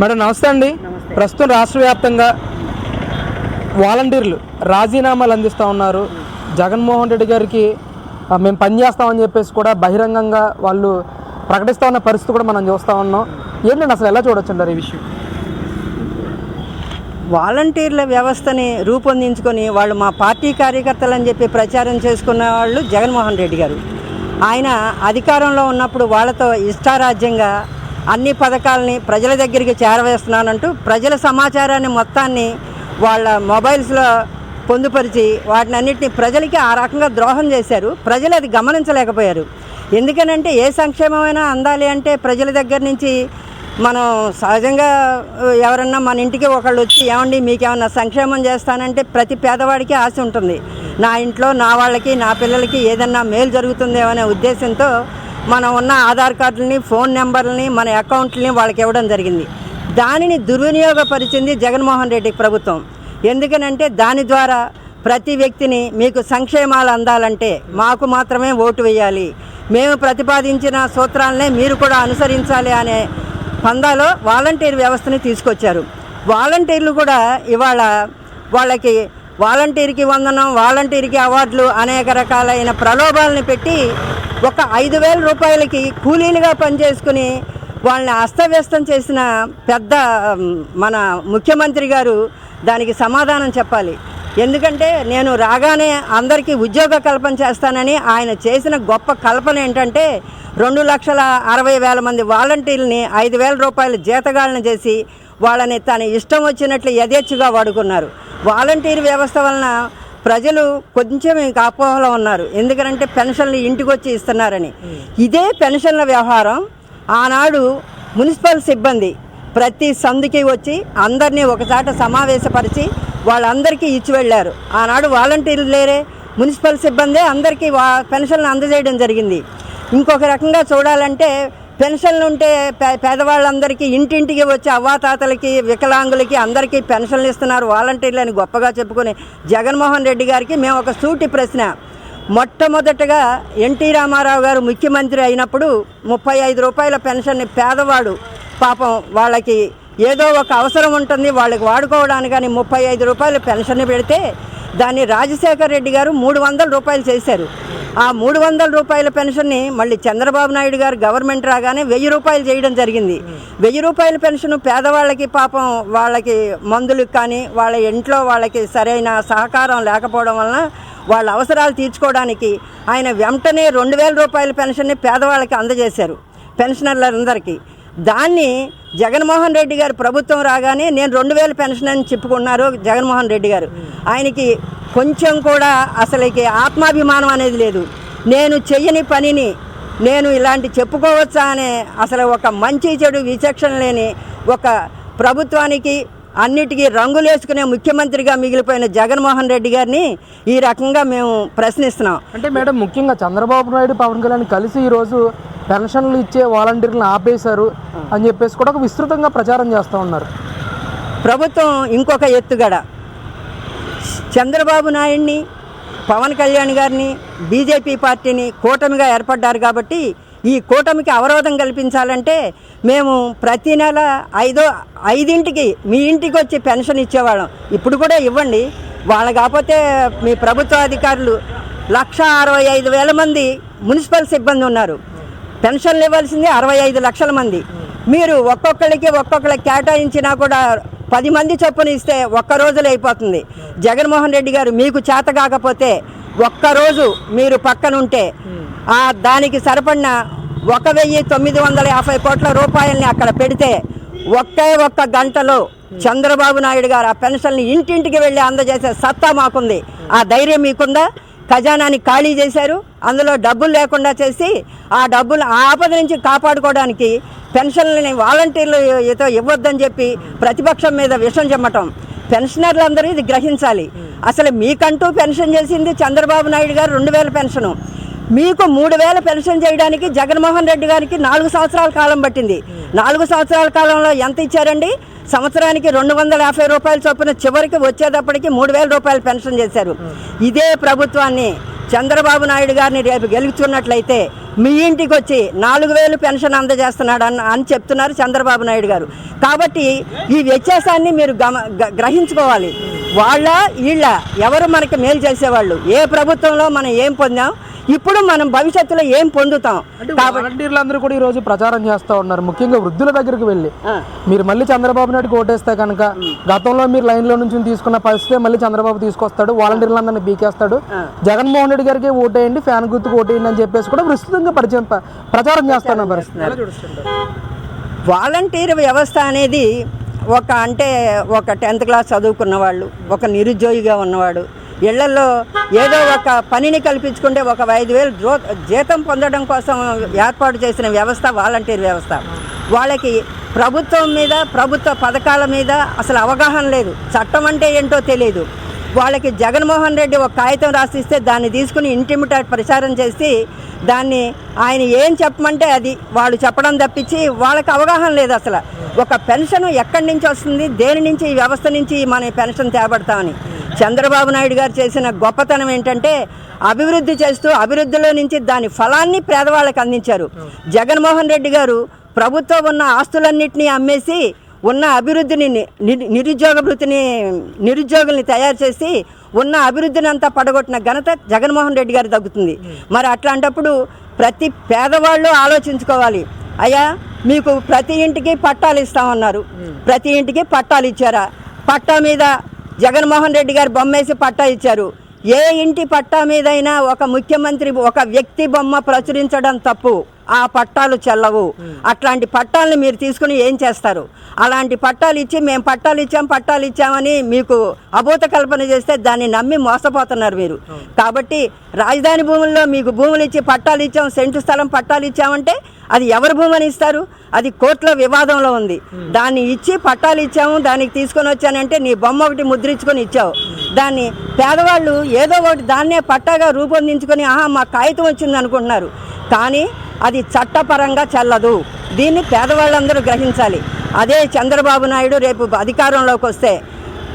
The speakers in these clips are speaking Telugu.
మేడం నమస్తే అండి. ప్రస్తుతం రాష్ట్ర వ్యాప్తంగా వాలంటీర్లు రాజీనామాలు అందిస్తూ ఉన్నారు. జగన్మోహన్ రెడ్డి గారికి మేము పనిచేస్తామని చెప్పేసి కూడా బహిరంగంగా వాళ్ళు ప్రకటిస్తూ ఉన్న పరిస్థితి కూడా మనం చూస్తూ ఉన్నాం. ఏంటండి అసలు ఎలా చూడొచ్చు ఈ విషయం? వాలంటీర్ల వ్యవస్థని రూపొందించుకొని వాళ్ళు మా పార్టీ కార్యకర్తలు అని చెప్పి ప్రచారం చేసుకున్న వాళ్ళు జగన్మోహన్ రెడ్డి గారు. ఆయన అధికారంలో ఉన్నప్పుడు వాళ్ళతో ఇష్టారాజ్యంగా అన్ని పథకాలని ప్రజల దగ్గరికి చేరవేస్తున్నానంటూ ప్రజల సమాచారాన్ని మొత్తాన్ని వాళ్ళ మొబైల్స్లో పొందుపరిచి వాటిని అన్నింటినీ ప్రజలకి ఆ రకంగా ద్రోహం చేశారు. ప్రజలు అది గమనించలేకపోయారు. ఎందుకనంటే ఏ సంక్షేమమైనా అందాలి అంటే ప్రజల దగ్గర నుంచి మనం సహజంగా ఎవరన్నా మన ఇంటికి ఒకళ్ళు వచ్చి ఏమండి మీకేమన్నా సంక్షేమం చేస్తానంటే ప్రతి పేదవాడికి ఆశ ఉంటుంది. నా ఇంట్లో నా వాళ్ళకి నా పిల్లలకి ఏదన్నా మేలు జరుగుతుందేమో అనే ఉద్దేశంతో మనం ఉన్న ఆధార్ కార్డులని ఫోన్ నెంబర్లని మన అకౌంట్లని వాళ్ళకి ఇవ్వడం జరిగింది. దానిని దుర్వినియోగపరిచింది జగన్మోహన్ రెడ్డి ప్రభుత్వం. ఎందుకనంటే దాని ద్వారా ప్రతి వ్యక్తిని మీకు సంక్షేమాలు అందాలంటే మాకు మాత్రమే ఓటు వేయాలి. మేము ప్రతిపాదించిన సూత్రాలనే మీరు కూడా అనుసరించాలి అనే పందాలో వాలంటీర్ వ్యవస్థని తీసుకొచ్చారు. వాలంటీర్లు కూడా ఇవాళ వాళ్ళకి వాలంటీర్కి వందనం వాలంటీర్కి అవార్డులు అనేక రకాలైన ప్రలోభాలను పెట్టి ఒక ఐదు వేల రూపాయలకి కూలీలుగా పనిచేసుకుని వాళ్ళని అస్తవ్యస్తం చేసిన పెద్ద మన ముఖ్యమంత్రి గారు దానికి సమాధానం చెప్పాలి. ఎందుకంటే నేను రాగానే అందరికీ ఉద్యోగ కల్పన చేస్తానని ఆయన చేసిన గొప్ప కల్పన ఏంటంటే రెండు లక్షల అరవై వేల మంది వాలంటీర్ని ఐదు వేల రూపాయలు జీతగాళ్ళని చేసి వాళ్ళని తన ఇష్టం వచ్చినట్లు యథేచ్ఛగా వాడుకున్నారు. వాలంటీర్ వ్యవస్థ వలన ప్రజలు కొంచెం ఇంకా అపోహలో ఉన్నారు. ఎందుకంటే పెన్షన్లు ఇంటికి వచ్చి ఇస్తున్నారని. ఇదే పెన్షన్ల వ్యవహారం ఆనాడు మున్సిపల్ సిబ్బంది ప్రతి సందుకి వచ్చి అందరినీ ఒకచాట సమావేశపరిచి వాళ్ళందరికీ ఇచ్చి వెళ్ళారు. ఆనాడు వాలంటీర్లు లేరే మున్సిపల్ సిబ్బందే అందరికీ వా పెన్షన్లు అందజేయడం జరిగింది. ఇంకొక రకంగా చూడాలంటే పెన్షన్లు ఉంటే పే పేదవాళ్ళందరికీ ఇంటింటికి వచ్చి అవ్వాతాతలకి వికలాంగులకి అందరికీ పెన్షన్లు ఇస్తున్నారు. వాలంటీర్లు అని గొప్పగా చెప్పుకుని జగన్మోహన్ రెడ్డి గారికి మేము ఒక సూటి ప్రశ్న. మొట్టమొదటగా ఎన్టీ రామారావు గారు ముఖ్యమంత్రి అయినప్పుడు ముప్పై ఐదు రూపాయల పెన్షన్ని పేదవాడు పాపం వాళ్ళకి ఏదో ఒక అవసరం ఉంటుంది వాళ్ళకి వాడుకోవడానికి కానీ ముప్పై ఐదు రూపాయలు పెన్షన్ పెడితే దాన్ని రాజశేఖర్ రెడ్డి గారు మూడు వందల రూపాయలు చేశారు. ఆ మూడు వందల రూపాయల పెన్షన్ని మళ్ళీ చంద్రబాబు నాయుడు గారు గవర్నమెంట్ రాగానే వెయ్యి రూపాయలు చేయడం జరిగింది. వెయ్యి రూపాయల పెన్షన్ పేదవాళ్ళకి పాపం వాళ్ళకి మందులకు కానీ వాళ్ళ ఇంట్లో వాళ్ళకి సరైన సహకారం లేకపోవడం వలన వాళ్ళ అవసరాలు తీర్చుకోవడానికి ఆయన వెంటనే రెండు వేల రూపాయల పెన్షన్ని పేదవాళ్ళకి అందజేశారు. పెన్షనర్లందరికీ. దాన్ని జగన్మోహన్ రెడ్డి గారు ప్రభుత్వం రాగానే నేను రెండు వేల పెన్షన్ అని చెప్పుకున్నారు జగన్మోహన్ రెడ్డి గారు. ఆయనకి కొంచెం కూడా అసలుకి ఆత్మాభిమానం అనేది లేదు. నేను చెయ్యని పనిని నేను ఇలాంటి చెప్పుకోవచ్చా అనే అసలు ఒక మంచి చెడు విచక్షణ లేని ఒక ప్రభుత్వానికి అన్నిటికీ రంగులేసుకునే ముఖ్యమంత్రిగా మిగిలిపోయిన జగన్మోహన్ రెడ్డి గారిని ఈ రకంగా మేము ప్రశ్నిస్తున్నాం. అంటే మేడం ముఖ్యంగా చంద్రబాబు నాయుడు పవన్ కళ్యాణ్ కలిసి ఈరోజు పెన్షన్లు ఇచ్చే వాలంటీర్లను ఆపేశారు అని చెప్పేసి కూడా ఒక విస్తృతంగా ప్రచారం చేస్తూ ఉన్నారు. ప్రభుత్వం ఇంకొక ఎత్తుగడ. చంద్రబాబు నాయుడిని పవన్ కళ్యాణ్ గారిని బీజేపీ పార్టీని కూటమిగా ఏర్పడ్డారు కాబట్టి ఈ కూటమికి అవరోధం కల్పించాలంటే మేము ప్రతి నెల ఐదో ఐదింటికి మీ ఇంటికి వచ్చి పెన్షన్ ఇచ్చేవాళ్ళం. ఇప్పుడు కూడా ఇవ్వండి. వాళ్ళ కాకపోతే మీ ప్రభుత్వ అధికారులు లక్ష అరవై ఐదు వేల మంది మున్సిపల్ సిబ్బంది ఉన్నారు. పెన్షన్లు ఇవ్వాల్సింది అరవై ఐదు లక్షల మంది. మీరు ఒక్కొక్కరికి ఒక్కొక్కరికి కేటాయించినా కూడా పది మంది చొప్పున ఇస్తే ఒక్క రోజులో అయిపోతుంది. జగన్మోహన్ రెడ్డి గారు మీకు చేత కాకపోతే ఒక్కరోజు మీరు పక్కనుంటే ఆ దానికి సరిపడిన ఒక వెయ్యి తొమ్మిది వందల యాభై కోట్ల రూపాయల్ని అక్కడ పెడితే ఒకే ఒక్క గంటలో చంద్రబాబు నాయుడు గారు ఆ పెన్షన్ని ఇంటింటికి వెళ్ళి అందజేసే సత్తా మాకుంది. ఆ ధైర్యం మీకుందా? ఖజానాని ఖాళీ చేశారు. అందులో డబ్బులు లేకుండా చేసి ఆ డబ్బులు ఆ ఆపద నుంచి కాపాడుకోవడానికి పెన్షన్లని వాలంటీర్లతో ఇవ్వద్దని చెప్పి ప్రతిపక్షం మీద విషం చెమ్మటం. పెన్షనర్లందరూ ఇది గ్రహించాలి. అసలు మీకంటూ పెన్షన్ చేసింది చంద్రబాబు నాయుడు గారు రెండు వేల పెన్షను. మీకు మూడు వేల పెన్షన్ చేయడానికి జగన్మోహన్ రెడ్డి గారికి నాలుగు సంవత్సరాల కాలం పట్టింది. నాలుగు సంవత్సరాల కాలంలో ఎంత ఇచ్చారండి? సంవత్సరానికి రెండు వందల యాభై రూపాయల చొప్పున చివరికి వచ్చేటప్పటికి మూడు వేల రూపాయలు పెన్షన్ చేశారు. ఇదే ప్రభుత్వాన్ని చంద్రబాబు నాయుడు గారిని రేపు గెలుచున్నట్లయితే మీ ఇంటికి వచ్చి నాలుగు వేలు పెన్షన్ అందజేస్తున్నాడు అన్న అని చెప్తున్నారు చంద్రబాబు నాయుడు గారు. కాబట్టి ఈ వ్యత్యాసాన్ని మీరు గమ గ- గ్రహించుకోవాలి. వాళ్ళ వీళ్ళ ఎవరు మనకి మేలు చేసేవాళ్ళు? ఏ ప్రభుత్వంలో మనం ఏం పొందాం? ఇప్పుడు మనం భవిష్యత్తులో ఏం పొందుతాం? వాలంటీర్లు అందరూ కూడా ఈ రోజు ప్రచారం చేస్తూ ఉన్నారు. ముఖ్యంగా వృద్ధుల దగ్గరికి వెళ్ళి. మీరు మళ్ళీ చంద్రబాబు నాయుడు ఓటేస్తే కనుక గతంలో మీరు లైన్లో నుంచి తీసుకున్న పరిస్థితి మళ్ళీ చంద్రబాబు తీసుకొస్తాడు వాలంటీర్లందరినీ బీకేస్తాడు జగన్మోహన్ రెడ్డి గారికి ఓటేయండి ఫ్యాన్ గుర్తుకు ఓటేయండి అని చెప్పేసి కూడా విస్తృతంగా పరిచయం ప్రచారం చేస్తున్న పరిస్థితి? వాలంటీర్ వ్యవస్థ అనేది ఒక అంటే ఒక టెన్త్ క్లాస్ చదువుకున్న వాళ్ళు ఒక నిరుద్యోగిగా ఉన్నవాడు ఇళ్ళలో ఏదో ఒక పనిని కల్పించుకుంటే ఒక ఐదు వేలు జీతం పొందడం కోసం ఏర్పాటు చేసిన వ్యవస్థ వాలంటీర్ వ్యవస్థ. వాళ్ళకి ప్రభుత్వం మీద ప్రభుత్వ పథకాల మీద అసలు అవగాహన లేదు. చట్టం అంటే ఏంటో తెలియదు వాళ్ళకి జగన్మోహన్ రెడ్డి ఒక కాగితం రాసిస్తే దాన్ని తీసుకుని ఇంటిమిట ప్రచారం చేసి దాన్ని ఆయన ఏం చెప్పమంటే అది వాళ్ళు చెప్పడం తప్పించి వాళ్ళకి అవగాహన లేదు అసలు. ఒక పెన్షన్ ఎక్కడి నుంచి వస్తుంది? దేని నుంచి? ఈ వ్యవస్థ నుంచి మన పెన్షన్ తేబడతామని చంద్రబాబు నాయుడు గారు చేసిన గొప్పతనం ఏంటంటే అభివృద్ధి చేస్తూ అభివృద్ధిలో నుంచి దాని ఫలాన్ని పేదవాళ్ళకి అందించారు. జగన్మోహన్ రెడ్డి గారు ప్రభుత్వం ఉన్న ఆస్తులన్నింటినీ అమ్మేసి ఉన్న అభివృద్ధిని నిరుద్యోగ వృత్తిని నిరుద్యోగుల్ని తయారు చేసి ఉన్న అభివృద్ధిని అంతా పడగొట్టిన ఘనత జగన్మోహన్ రెడ్డి గారు తగ్గుతుంది మరి అట్లాంటప్పుడు ప్రతి పేదవాళ్ళు ఆలోచించుకోవాలి. అయ్యా మీకు ప్రతి ఇంటికి పట్టాలు ఇస్తామన్నారు. ప్రతి ఇంటికి పట్టాలు ఇచ్చారా? పట్టా మీద జగన్మోహన్ రెడ్డి గారు బొమ్మేసి పట్టా ఇచ్చారు. ఏ ఇంటి పట్టా మీదైనా ఒక ముఖ్యమంత్రి ఒక వ్యక్తి బొమ్మ ప్రచురించడం తప్పు. ఆ పట్టాలు చెల్లవు. అట్లాంటి పట్టాలను మీరు తీసుకుని ఏం చేస్తారు? అలాంటి పట్టాలు ఇచ్చి మేము పట్టాలు ఇచ్చాం పట్టాలు ఇచ్చామని మీకు అభూత కల్పన చేస్తే దాన్ని నమ్మి మోసపోతున్నారు మీరు కాబట్టి రాజధాని భూముల్లో మీకు భూములు ఇచ్చి పట్టాలు ఇచ్చాం సెంటు స్థలం పట్టాలు ఇచ్చామంటే అది ఎవరి భూమని ఇస్తారు? అది కోర్టులో వివాదంలో ఉంది. దాన్ని ఇచ్చి పట్టాలు ఇచ్చాము దానికి తీసుకొని వచ్చానంటే నీ బొమ్మ ఒకటి ముద్రించుకొని ఇచ్చావు. దాన్ని పేదవాళ్ళు ఏదో ఒకటి దాన్నే పట్టాగా రూపొందించుకొని ఆహా మా కాగితం వచ్చింది అనుకుంటున్నారు. కానీ అది చట్టపరంగా చెల్లదు. దీన్ని పేదవాళ్ళందరూ గ్రహించాలి. అదే చంద్రబాబు నాయుడు రేపు అధికారంలోకి వస్తే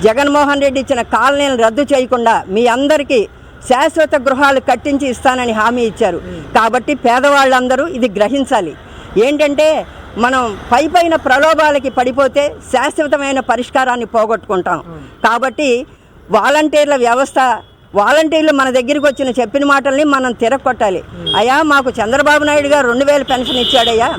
జగన్మోహన్ రెడ్డి ఇచ్చిన కాలనీలను రద్దు చేయకుండా మీ అందరికీ శాశ్వత గృహాలు కట్టించి ఇస్తానని హామీ ఇచ్చారు. కాబట్టి పేదవాళ్ళందరూ ఇది గ్రహించాలి. ఏంటంటే మనం పై పైన ప్రలోభాలకి పడిపోతే శాశ్వతమైన పరిష్కారాన్ని పోగొట్టుకుంటాం. కాబట్టి వాలంటీర్ల వ్యవస్థ వాలంటీర్లు మన దగ్గరికి వచ్చిన చెప్పిన మాటల్ని మనం తిరగొట్టాలి అయ్యా మాకు చంద్రబాబు నాయుడు గారు రెండు వేలు పెన్షన్ ఇచ్చాడయ్యా.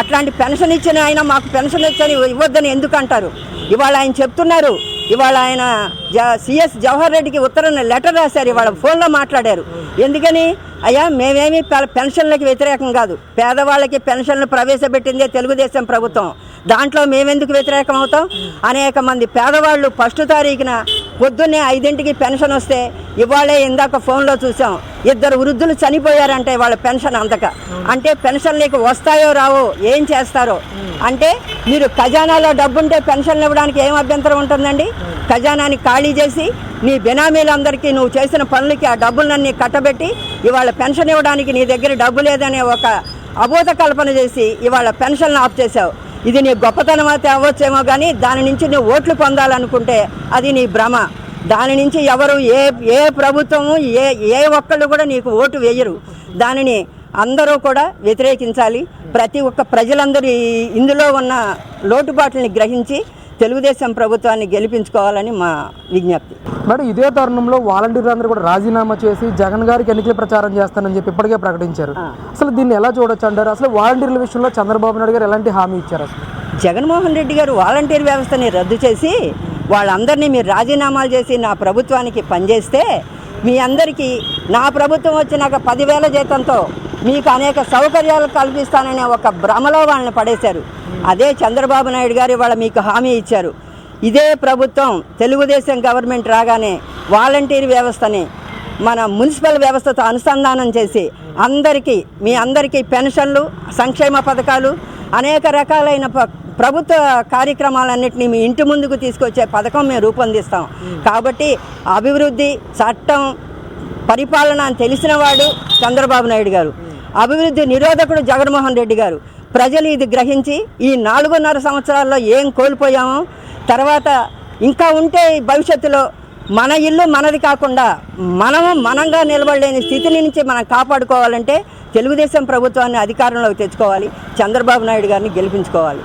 అట్లాంటి పెన్షన్ ఇచ్చిన ఆయన మాకు పెన్షన్ ఇచ్చని ఇవ్వద్దని ఎందుకు అంటారు ఇవాళ ఆయన చెప్తున్నారు ఇవాళ ఆయన జ సిఎస్ జవహర్ రెడ్డికి ఉత్తరం లెటర్ రాశారు ఇవాళ ఫోన్లో మాట్లాడారు. ఎందుకని? అయ్యా మేమేమి పెన్షన్లకి వ్యతిరేకం కాదు. పేదవాళ్ళకి పెన్షన్లు ప్రవేశపెట్టిందే తెలుగుదేశం ప్రభుత్వం. దాంట్లో మేమెందుకు వ్యతిరేకం అవుతాం? అనేక మంది పేదవాళ్ళు ఫస్ట్ తారీఖున పొద్దున్నే ఐదింటికి పెన్షన్ వస్తే ఇవాళే ఇందాక ఫోన్లో చూసాం. ఇద్దరు వృద్ధులు చనిపోయారంటే వాళ్ళ పెన్షన్ అందక. అంటే పెన్షన్ నీకు వస్తాయో రావో ఏం చేస్తారో. అంటే మీరు ఖజానాలో డబ్బుంటే పెన్షన్లు ఇవ్వడానికి ఏం అభ్యంతరం ఉంటుందండి? ఖజానాని ఖాళీ చేసి నీ బినామీలందరికీ నువ్వు చేసిన పనులకి ఆ డబ్బులన్నీ కట్టబెట్టి ఇవాళ పెన్షన్ ఇవ్వడానికి నీ దగ్గర డబ్బు లేదనే ఒక అబోధ కల్పన చేసి ఇవాళ పెన్షన్లు ఆఫ్ చేసావు ఇది నీ గొప్పతనం అయితే అవ్వచ్చేమో కానీ దాని నుంచి నువ్వు ఓట్లు పొందాలనుకుంటే అది నీ భ్రమ. దాని నుంచి ఎవరు ఏ ఏ ప్రభుత్వము ఏ ఏ ఒక్కళ్ళు కూడా నీకు ఓటు వేయరు. దానిని అందరూ కూడా వ్యతిరేకించాలి. ప్రతి ఒక్క ప్రజలందరూ ఇందులో ఉన్న లోటుపాట్లని గ్రహించి తెలుగుదేశం ప్రభుత్వాన్ని గెలిపించుకోవాలని మా విజ్ఞప్తి. మేడం ఇదే తరుణంలో వాలంటీర్లు అందరూ కూడా రాజీనామా చేసి జగన్ గారికి ఎన్నికల ప్రచారం చేస్తానని చెప్పి ఇప్పటికే ప్రకటించారు. అసలు దీన్ని ఎలా చూడొచ్చు అంటారు? అసలు వాలంటీర్ల విషయంలో చంద్రబాబు నాయుడు గారు ఎలాంటి హామీ ఇచ్చారు అసలు? జగన్మోహన్ రెడ్డి గారు వాలంటీర్ వ్యవస్థని రద్దు చేసి వాళ్ళందరినీ మీరు రాజీనామాలు చేసి నా ప్రభుత్వానికి పనిచేస్తే మీ అందరికీ నా ప్రభుత్వం వచ్చినాక పదివేల జీతంతో మీకు అనేక సౌకర్యాలు కల్పిస్తాననే ఒక భ్రమలో వాళ్ళని పడేశారు. అదే చంద్రబాబు నాయుడు గారు ఇవాళ మీకు హామీ ఇచ్చారు. ఇదే ప్రభుత్వం తెలుగుదేశం గవర్నమెంట్ రాగానే వాలంటీర్ వ్యవస్థని మన మున్సిపల్ వ్యవస్థతో అనుసంధానం చేసి అందరికీ మీ అందరికీ పెన్షన్లు సంక్షేమ పథకాలు అనేక రకాలైన ప్రభుత్వ కార్యక్రమాలన్నింటినీ మీ ఇంటి ముందుకు తీసుకొచ్చే పథకం మేము రూపొందిస్తాం. కాబట్టి అభివృద్ధి చట్టం పరిపాలన అని తెలిసినవాడు చంద్రబాబు నాయుడు గారు. అభివృద్ధి నిరోధకుడు జగన్మోహన్ రెడ్డి గారు. ప్రజలు ఇది గ్రహించి ఈ నాలుగున్నర సంవత్సరాల్లో ఏం కోల్పోయామో తర్వాత ఇంకా ఉంటే భవిష్యత్తులో మన ఇల్లు మనది కాకుండా మనం మనంగా నిలబడలేని స్థితి నుంచి మనం కాపాడుకోవాలంటే తెలుగుదేశం ప్రభుత్వాన్ని అధికారంలోకి తెచ్చుకోవాలి చంద్రబాబు నాయుడు గారిని గెలిపించుకోవాలి.